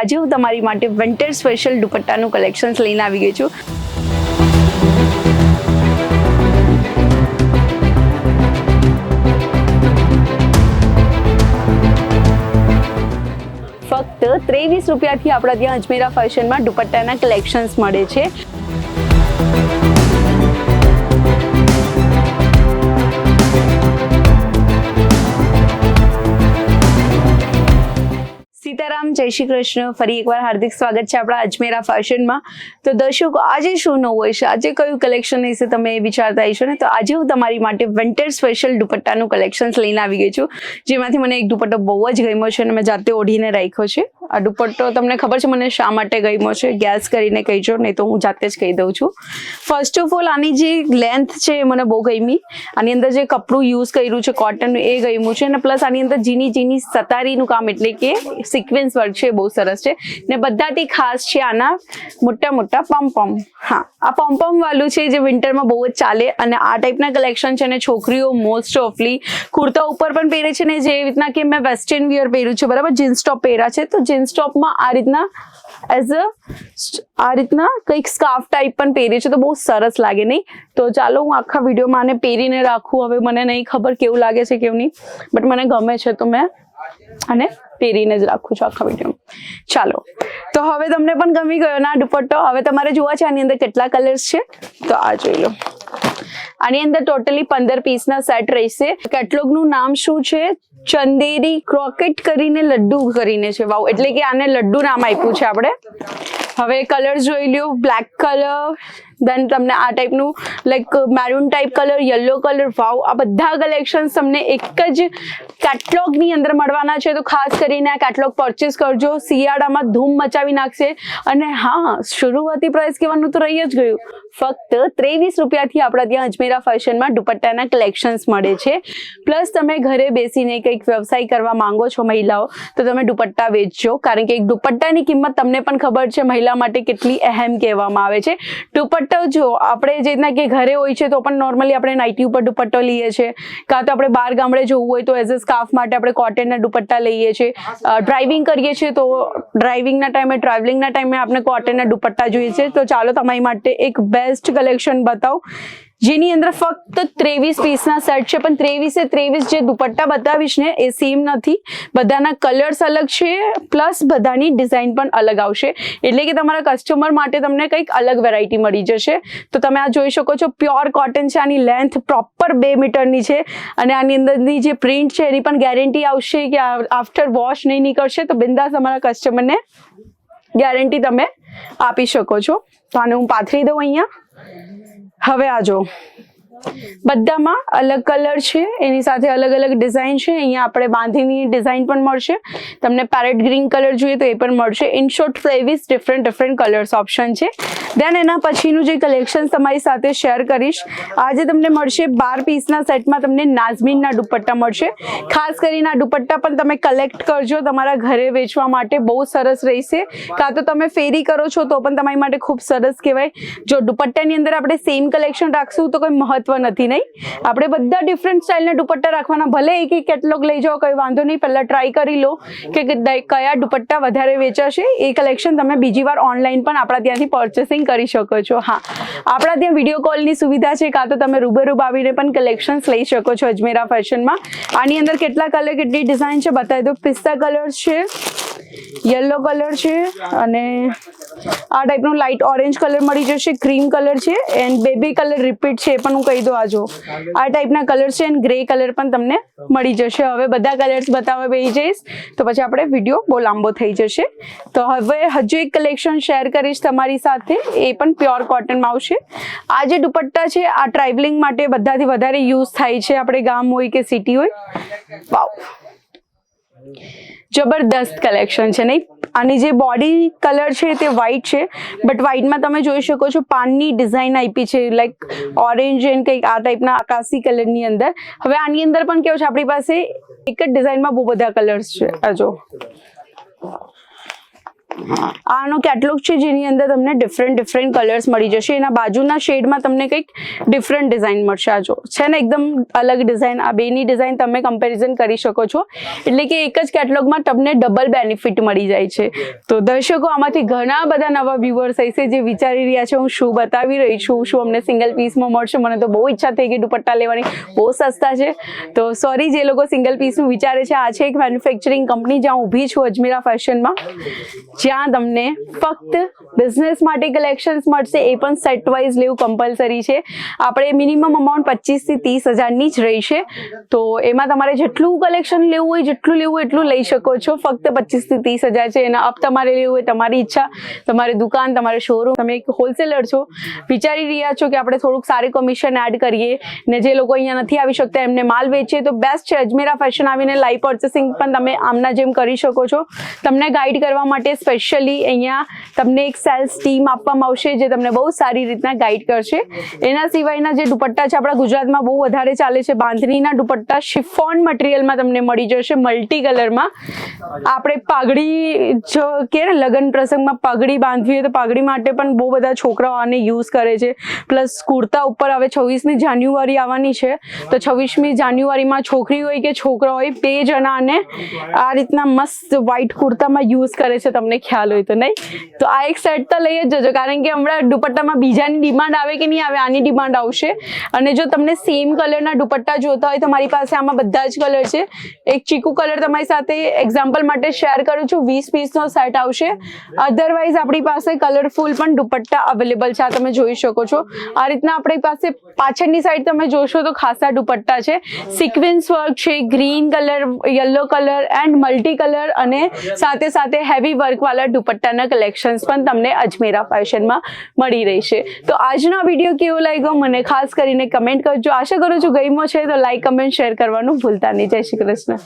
આજે હું તમારી માટે વિન્ટર સ્પેશિયલ દુપટ્ટાનું કલેક્શન્સ લઈને આવી ગઈ છું. ફક્ત ત્રેવીસ રૂપિયાથી આપણા ત્યાં અજમેરા ફેશનમાં દુપટ્ટાના કલેક્શન્સ મળે છે. સીતારામ, જય શ્રી કૃષ્ણ. ફરી એકવાર હાર્દિક સ્વાગત છે આપણા અજમેરા ફેશનમાં. તો દર્શકો, આજે શું નવું હોય આજે કયું કલેક્શન વિશે તમે વિચારતા હશો ને? તો આજે હું તમારી માટે વિન્ટર સ્પેશિયલ દુપટ્ટાનું કલેક્શન્સ લઈને આવી ગઈ છું. જેમાંથી મને એક દુપટ્ટો બહુ જ ગમ્યો છે અને મેં જાતે ઓઢીને રાખ્યો છે. આ દુપટ્ટો તમને ખબર છે મને શા માટે ગમ્યો છે? ગેસ કરીને કહીજો, નહીં તો હું જાતે જ કહી દઉં છું. ફર્સ્ટ ઓફ ઓલ આની જે લેન્થ છે એ મને બહુ ગમી. આની અંદર જે કપડું યુઝ કર્યું છે કોટનનું એ ગમ્યું છે અને પ્લસ આની અંદર જીની જીની સતારીનું કામ એટલે કે સિક્વન્સ વર્ક છે બહુ સરસ છે. ને બધાથી ખાસ છે આના મોટા મોટા પમ્પમ હા, આ પમ્પમ વાળું છે જે વિન્ટરમાં બહુ જ ચાલે અને આ ટાઈપના કલેક્શન છે ને છોકરીઓ મોસ્ટ ઓફલી કુર્તા ઉપર પણ પહેરે છે ને જે રીતના કે મેં વેસ્ટર્ન વિયર પહેર્યું છે, બરાબર? જીન્સ ટોપ પહેર્યા છે. તો જીન્સ ટોપમાં આ રીતના એઝ અ આ રીતના કંઈક સ્કાર્ફ ટાઈપ પણ પહેરે છે. તો બહુ સરસ લાગે નહીં. તો ચાલો હું આખા વિડીયોમાં આને પહેરીને રાખું. હવે મને નહીં ખબર કેવું લાગે છે, કેવું નહીં. બટ મને ગમે છે તો મેં અને પહેરીને જ રાખું છું આખા વીડિયો ચાલો, તો હવે તમને પણ ગમી ગયો ના દુપટ્ટો. હવે તમારે જોવા છે આની અંદર કેટલા કલર્સ છે? તો આ જોઈ લો. આની અંદર ટોટલી પંદર પીસના સેટ રહેશે. કેટલોગનું નામ શું છે? ચંદેરી ક્રોકેટ કરીને લડ્ડુ કરીને છે. વાવ એટલે કે આને લડ્ડુ નામ આપ્યું છે આપણે. હવે કલર જોઈ લ્યો. બ્લેક કલર દેન તમને આ ટાઈપનું like maroon type colour yellow colour wow આ બધા કલેક્શન્સ તમને એક જ કેટલોગની અંદર મળવાના છે. તો ખાસ કરીને આ કેટલોગ પરચેસ કરજો. શિયાળામાં ધૂમ મચાવી નાખશે. અને હા, શરૂઆતી પ્રાઇસ કહેવાનું તો રહી જ ગયું. ફક્ત ત્રેવીસ રૂપિયાથી આપણા ત્યાં અજમેરા ફેશનમાં દુપટ્ટાના કલેક્શન્સ મળે છે. પ્લસ તમે ઘરે બેસીને કંઈક વ્યવસાય કરવા માંગો છો મહિલાઓ, તો તમે દુપટ્ટા વેચજો. કારણ કે એક દુપટ્ટાની કિંમત તમને પણ ખબર છે મહિલા માટે કેટલી અહેમ કહેવામાં આવે છે. દુપટ્ટો જો આપણે જે રીતના કે ઘરે હોય છે તો પણ નોર્મલી આપણે નાઇટી ઉપર દુપટ્ટો લઈએ છીએ કાં તો આપણે બહાર ગામડે જવું હોય તો એઝ અ સ્કાર્ફ માટે આપણે કોટનના દુપટ્ટા લઈએ છીએ ડ્રાઇવિંગ કરીએ છીએ તો ડ્રાઇવિંગના ટાઈમે ટ્રાવેલિંગના ટાઈમે આપણે કોટનના દુપટ્ટા જોઈએ છે. તો ચાલો તમારી માટે એક બેસ્ટ કલેક્શન બતાવું. જેની અંદર ફક્ત ત્રેવીસ પીસના સેટ છે. પણ ત્રેવીસે ત્રેવીસ જે દુપટ્ટા બતાવીશ ને, એ સેમ નથી. બધાના કલર્સ અલગ છે પ્લસ બધાની ડિઝાઇન પણ અલગ આવશે. એટલે કે તમારા કસ્ટમર માટે તમને કંઈક અલગ વેરાયટી મળી જશે. તો તમે આ જોઈ શકો છો પ્યોર કોટન છે, આની લેન્થ પ્રોપર બે મીટરની છે. અને આની અંદરની જે પ્રિન્ટ છે, એની પણ ગેરંટી આવશે કે આફ્ટર વોશ નહીં નીકળશે, તો બિંદાસ તમારા કસ્ટમરને ગેરંટી તમે આપી શકો છો. તો આને હું પાથરી દઉં અહીંયા. હવે આ જો. બધામાં અલગ કલર છે, એની સાથે અલગ અલગ ડિઝાઇન છે, અહીંયા આપણે બાંધીની ડિઝાઇન પણ મળશે. તમને પેરેટ ગ્રીન કલર જોઈએ તો એ પણ મળશે. ઇન શોર્ટ ત્રેવીસ ડિફરન્ટ ડિફરન્ટ કલર્સ ઓપ્શન છે. દેન એના પછીનું જે કલેક્શન તમારી સાથે શેર કરીશ, આજે તમને મળશે બાર પીસના સેટમાં તમને નાઝમીનના દુપટ્ટા મળશે. ખાસ કરીને આ દુપટ્ટા પણ તમે કલેક્ટ કરજો, તમારા ઘરે વેચવા માટે બહુ સરસ રહેશે. કાં તો તમે ફેરી કરો છો તો પણ તમારી માટે ખૂબ સરસ કહેવાય. જો દુપટ્ટાની અંદર આપણે સેમ કલેક્શન રાખશું તો કોઈ મહત્વ નથી, નહીં? આપણે બધા ડિફરન્ટ સ્ટાઇલના દુપટ્ટા રાખવાના. ભલે એક એક કેટલોગ લઈ જાઓ, કંઈ વાંધો નહીં, પહેલાં ટ્રાય કરી લો કે કયા દુપટ્ટા વધારે વેચાશે. એ કલેક્શન તમે બીજી વાર ઓનલાઈન પણ આપણા ત્યાંથી પર્ચેસિંગ કરી શકો છો. હા. આપણા ત્યાં વીડિયો કોલની સુવિધા છે, કાં તો તમે રૂબરૂબ આવીને પણ કલેક્શન્સ લઈ શકો છો અજમેરા ફેશનમાં આની અંદર કેટલા કલર કેટલી ડિઝાઇન છે, બતાવી દો. પિસ્તા કલર છે યલો કલર છે અને આ ટાઈપનો લાઇટ ઓરેન્જ કલર મળી જશે ક્રીમ કલર છે એન્ડ બેબી કલર રિપીટ છે એ પણ હું કહી દઉં આ જો. આ ટાઈપના કલર છે એન્ડ ગ્રે કલર પણ તમને મળી જશે. હવે બધા કલર્સ બતાવવા બેસી જઈશ, તો પછી આપણે વીડિયો બહુ લાંબો થઈ જશે. તો હવે હજુ એક કલેક્શન શેર કરીશ તમારી સાથે, એ પણ પ્યોર કોટનમાં આવશે. આ જે દુપટ્ટા છે, આ ટ્રાવેલિંગ માટે બધાથી વધારે યુઝ થાય છે, આપણે ગામ હોય કે સિટી હોય. વાવ જબરદસ્ત કલેક્શન છે, નહીં? અને જે બોડી કલર છે તે વ્હાઈટ છે બટ વ્હાઈટમાં તમે જોઈ શકો છો પાનની ડિઝાઇન આપી છે લાઈક ઓરેન્જ એન્ડ કંઈક આ ટાઈપના આકાશી કલરની અંદર. હવે આની અંદર પણ કેવું છે? આપણી પાસે એક જ ડિઝાઇનમાં બહુ બધા કલર્સ છે. આ જો. આનો કેટલોગ છે જેની અંદર તમને ડિફરન્ટ ડિફરન્ટ કલર્સ મળી જશે. એના બાજુના શેડમાં તમને કંઈક ડિફરન્ટ ડિઝાઇન મળશે. આ જો, છે ને, એકદમ અલગ ડિઝાઇન આ બેની ડિઝાઇન તમે કમ્પેરિઝન કરી શકો છો. એટલે કે એક જ કેટલોગમાં તમને ડબલ બેનિફિટ મળી જાય છે. તો દર્શકો, આમાંથી ઘણા બધા નવા વ્યુઅર્સ હશે જે વિચારી રહ્યા છે, હું શું બતાવી રહી છું? શું અમને સિંગલ પીસમાં મળશે? મને તો બહુ ઈચ્છા થઈ ગઈ દુપટ્ટા લેવાની. બહુ સસ્તા છે. તો સોરી જે લોકો સિંગલ પીસનું વિચારે છે, આ છે એક મેન્યુફેક્ચરિંગ કંપની જ્યાં ઊભી છું અજમેરા ફેશનમાં જ્યાં તમને ફક્ત બિઝનેસ માટે કલેક્શન્સ મળશે, એ પણ સેટ વાઇઝ લેવું કમ્પલસરી છે. આપણે મિનિમમ અમાઉન્ટ પચીસથી ત્રીસ હજારની જ રહેશે. તો એમાં તમારે જેટલું કલેક્શન લેવું હોય, જેટલું લેવું હોય, એટલું લઈ શકો છો. ફક્ત પચીસથી ત્રીસ હજાર છે. એના અપ તમારે લેવું હોય, તમારી ઈચ્છા. તમારી દુકાન, તમારે શોરૂમ તમે એક હોલસેલર છો. વિચારી રહ્યા છો કે આપણે થોડુંક સારી કમિશન એડ કરીએ ને જે લોકો અહીંયા નથી આવી શકતા, એમને માલ વેચીએ, તો બેસ્ટ છે. અજમેરા ફેશન આવીને લાઈવ પર્ચેસિંગ પણ તમે આમના જેમ કરી શકો છો. તમને ગાઈડ કરવા માટે સ્પેશિયલી અહીંયા તમને એક સેલ્સ ટીમ આપવામાં આવશે જે તમને બહુ સારી રીતના ગાઈડ કરશે. એના સિવાયના જે દુપટ્ટા છે, આપણા ગુજરાતમાં બહુ વધારે ચાલે છે. બાંધણીના દુપટ્ટા શિફોન મટીરિયલમાં તમને મળી જશે મલ્ટી કલરમાં આપણે પાઘડી જો કે લગ્ન પ્રસંગમાં પાઘડી બાંધવી હોય તો પાઘડી માટે પણ બહુ બધા છોકરાઓ આને યુઝ કરે છે. પ્લસ કુર્તા ઉપર હવે છવ્વીસમી જાન્યુઆરી આવવાની છે. તો છવ્વીસમી જાન્યુઆરીમાં છોકરી હોય કે છોકરા હોય, બે જણાને આ રીતના મસ્ત વ્હાઈટ કુર્તામાં યુઝ કરે છે તમને ખ્યાલ હોય તો, નહીં? તો આ એક સેટ તો લઈ જ જજો, કારણ કે હમણાં દુપટ્ટામાં બીજાની ડિમાન્ડ આવે કે નહીં આવે, આની ડિમાન્ડ આવશે. અને જો તમને સેમ કલરના દુપટ્ટા જોતા હોય તો મારી પાસે આમાં બધા જ કલર છે. એક ચીકુ કલર તમારી સાથે એક્ઝામ્પલ માટે શેર કરું છું, વીસ પીસનો સેટ આવશે. અધરવાઇઝ આપણી પાસે કલરફુલ પણ દુપટ્ટા અવેલેબલ છે, આ તમે જોઈ શકો છો. આ રીતના આપણી પાસે પાછળની સાઈડ તમે જોશો તો ખાસા દુપટ્ટા છે. સિક્વન્સ વર્ક છે green colour yellow colour and multi colour અને સાથે સાથે હેવી વર્કવાળા દુપટ્ટાના કલેક્શન્સ પણ તમને અજમેરા ફેશનમાં મળી રહેશે. તો આજનો વીડિયો કેવો લાગ્યો? મને ખાસ કરીને કમેન્ટ કરજો. આશા કરું છું ગઈમો છે તો લાઈક કમેન્ટ શેર કરવાનું ભૂલતા નહીં. જય શ્રી કૃષ્ણ.